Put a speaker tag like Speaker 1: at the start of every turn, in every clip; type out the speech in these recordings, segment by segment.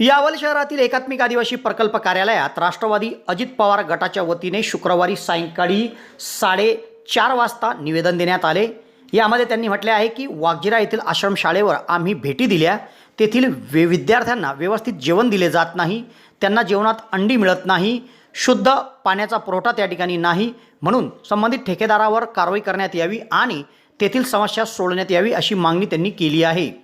Speaker 1: यावल शहरातील एकात्मिक आदिवासी प्रकल्प कार्यालयात राष्ट्रवादी अजित पवार गटाच्या वतीने शुक्रवारी सायंकाळी साडेचार वाजता निवेदन देण्यात आले. यामध्ये त्यांनी म्हटले आहे की वाघजिरा येथील आश्रमशाळेवर आम्ही भेटी दिल्या. तेथील वे विद्यार्थ्यांना व्यवस्थित जेवण दिले जात नाही. त्यांना जेवणात अंडी मिळत नाही. शुद्ध पाण्याचा पुरवठा त्या ठिकाणी नाही. म्हणून संबंधित ठेकेदारावर कारवाई करण्यात यावी आणि तेथील समस्या सोडण्यात यावी अशी मागणी त्यांनी केली आहे.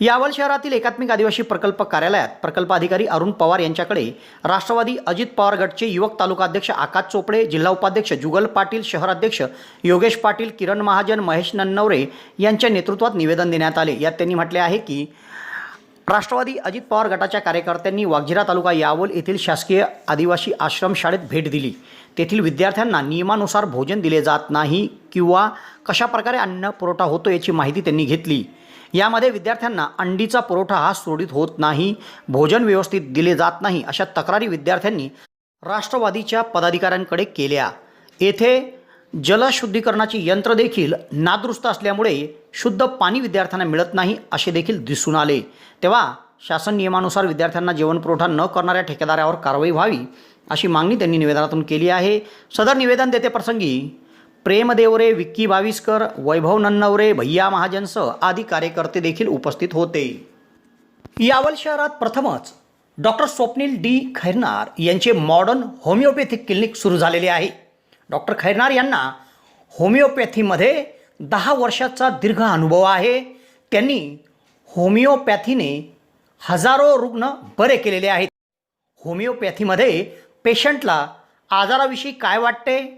Speaker 1: यावल शहरातील एकात्मिक आदिवासी प्रकल्प कार्यालयात प्रकल्प अधिकारी अरुण पवार यांच्याकडे राष्ट्रवादी अजित पवार गटचे युवक तालुका अध्यक्ष आकाश चोपडे जिल्हा उपाध्यक्ष जुगल पाटील शहराध्यक्ष योगेश पाटील किरण महाजन महेश नन्नवरे यांच्या नेतृत्वात निवेदन देण्यात आले. यात त्यांनी म्हटले आहे की राष्ट्रवादी अजित पवार गटाच्या कार्यकर्त्यांनी वाघजिरा तालुका यावल येथील शासकीय आदिवासी आश्रम शाळेत भेट दिली. तेथील विद्यार्थ्यांना नियमानुसार भोजन दिले जात नाही किंवा कशाप्रकारे अन्न पुरवठा होतो याची माहिती त्यांनी घेतली. यामध्ये विद्यार्थ्यांना अंडीचा पुरवठा हा सुरळीत होत नाही भोजन व्यवस्थित दिले जात नाही अशा तक्रारी विद्यार्थ्यांनी राष्ट्रवादीच्या पदाधिकाऱ्यांकडे केल्या. येथे जलशुद्धीकरणाची यंत्र देखील नादुरुस्त असल्यामुळे शुद्ध पाणी विद्यार्थ्यांना मिळत नाही असे देखील दिसून आले. तेव्हा शासन नियमानुसार विद्यार्थ्यांना जेवण पुरवठा न करणाऱ्या ठेकेदारावर कारवाई व्हावी अशी मागणी त्यांनी निवेदनातून केली आहे. सदर निवेदन देते प्रसंगी प्रेम देवरे विक्की भाविस्कर वैभव नन्नवरे भैया महाजनसह आदी कार्यकर्ते देखील उपस्थित होते. यावल शहरात प्रथमच डॉक्टर स्वप्नील डी. खैरनार यांचे मॉडर्न होमिओपॅथिक क्लिनिक सुरू झालेले आहे. डॉक्टर खैरनार यांना होमिओपॅथीमध्ये दहा वर्षाचा दीर्घ अनुभव आहे. त्यांनी होमिओपॅथीने हजारो रुग्ण बरे केलेले आहेत. होमिओपॅथीमध्ये पेशंटला आजाराविषयी काय वाटते?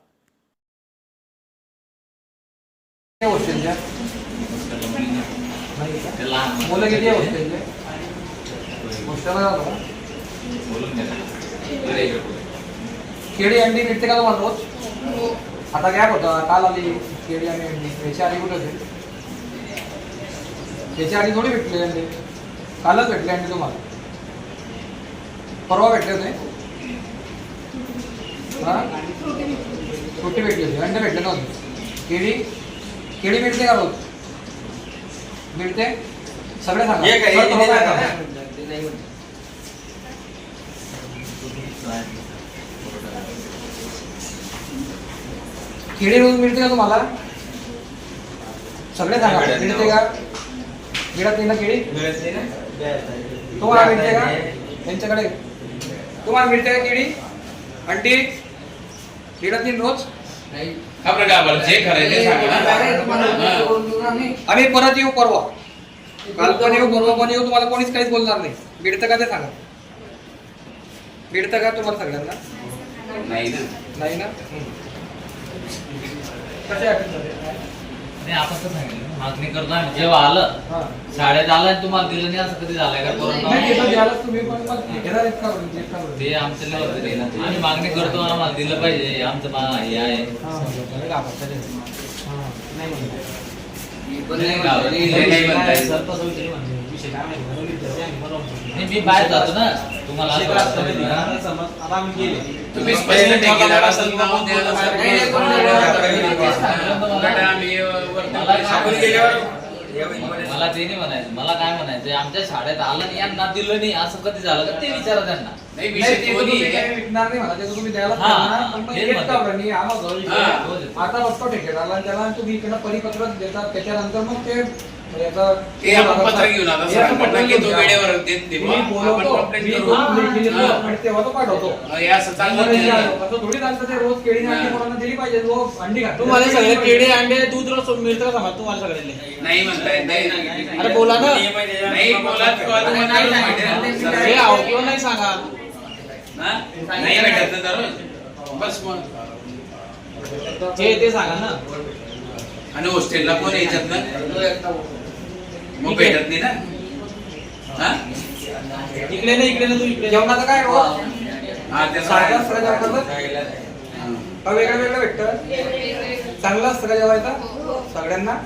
Speaker 2: मुलं किती आहे हॉस्टेलचे का केळी अंडी भेटते का तुम्हाला रोज आता गॅप होता? काल आली केळी आणि अंडी. त्याच्या आधी कुठे होते? याची आधी थोडी भेटली अंडी. कालच भेटले अंडी तुम्हाला. परवा भेटले होते? हा? सुट्टी भेटली होती. अंडे भेटले नव्हते. केळी केळी मिळते का रोज? मिळते? सगळे सांगा. सर, तुम्हाला
Speaker 3: नाही
Speaker 2: काय? केळी रोज मिळते का तुम्हाला? सगळे सांगा.
Speaker 3: मिळत नाही.
Speaker 2: का? मिळत नाही ना केळी? तुम्हाला मिळते का? त्यांच्याकडे तुम्हाला मिळते का केळी? अंडी? मिळत नाही रोज?
Speaker 3: आपलं काय बोला जे खरं आहे ते सांगा ना. हा.
Speaker 2: आम्ही परत येऊ परवा काल पण येऊ परवा पण येऊ तुम्हाला कोणीच काहीच बोलणार नाही मिळतं का ते सांगा मिळतं का तुम्हाला सगळ्यांना
Speaker 3: नाही ना
Speaker 2: नाही ना कसे?
Speaker 4: नाही आपण तर सांगितलं ना, मागणी करतो आम्ही जेव्हा आलं
Speaker 2: हा.
Speaker 4: शाळेत आलं आणि तुम्हाला दिलं नाही असं कधी झालंय का
Speaker 2: नाही
Speaker 4: कोरोना
Speaker 2: तिथं द्यायलाच तुम्ही पण मग घेणार आहेत का बरं? घेत का बरं?
Speaker 4: ते आमच्या. आम्ही मागणी करतो आम्हाला दिलं पाहिजे आमचं मा हे आहे
Speaker 2: हा. हा, नाही म्हणत.
Speaker 4: नाही दिलं नाही म्हणताय. नाही, मी बाहेर जातो ना तुम्हाला असं वाटतं ना?
Speaker 3: तुम्ही स्पष्ट ठेकेदार असेल तर मग द्यायला
Speaker 2: नाही, नाही, नाही, तेच सांगितलं
Speaker 3: गटा आम्ही वरती
Speaker 4: मला
Speaker 3: आपण गेल्यावर
Speaker 4: मला ते नाही म्हणायचं मला काय म्हणायचं आमच्या शाळेत आलं नाही यांना दिलं नाही असं कधी झालं का ते विचारा त्यांना
Speaker 3: नाही
Speaker 2: नाही, ते तुम्ही
Speaker 3: आहे
Speaker 2: काही विकणार नाही ते तर तुम्ही द्यायलाच
Speaker 4: हा,
Speaker 2: लागणार. पण मग
Speaker 4: हेच म्हणतो.
Speaker 2: जवळ
Speaker 3: हा.
Speaker 2: आता बघतो आणि त्याला तुम्ही इकडं परिपत्र देतात त्याच्यानंतर मग ते
Speaker 3: ते आपण पत्र घेऊन आता सरांकडनं की तो वेळेवर देत. नाही बुवा. आपण complaint करू. हा. हे. असं हा.
Speaker 2: अंडी
Speaker 5: तुम्हाला सगळे केळी दूध रोज मिळतं का समज तुम्हाला सगळ्यांनी.
Speaker 3: नाही म्हणताय नाही.
Speaker 5: अरे बोला ना.
Speaker 3: नाही बोला किंवा तुम्हाला
Speaker 2: नाही,
Speaker 5: हे आहो किंवा सांगा.
Speaker 3: हा? नाही भेटत ना दररोज बस मग.
Speaker 5: जे ते सांगा ना.
Speaker 3: आणि हॉस्टेलला कोण यायच्यात ना? मग भेटत नाही ना? हा?
Speaker 5: इकडे नाही इकडे ना तू इकडे.
Speaker 2: जेवणाचं काय रोज
Speaker 3: हा, ते
Speaker 2: सारखं असतं का जेवणाचं?
Speaker 3: हा.
Speaker 2: का वेगळं वेगळं भेटतं? चांगलं असतं का जेवायचं? सगळ्यांना?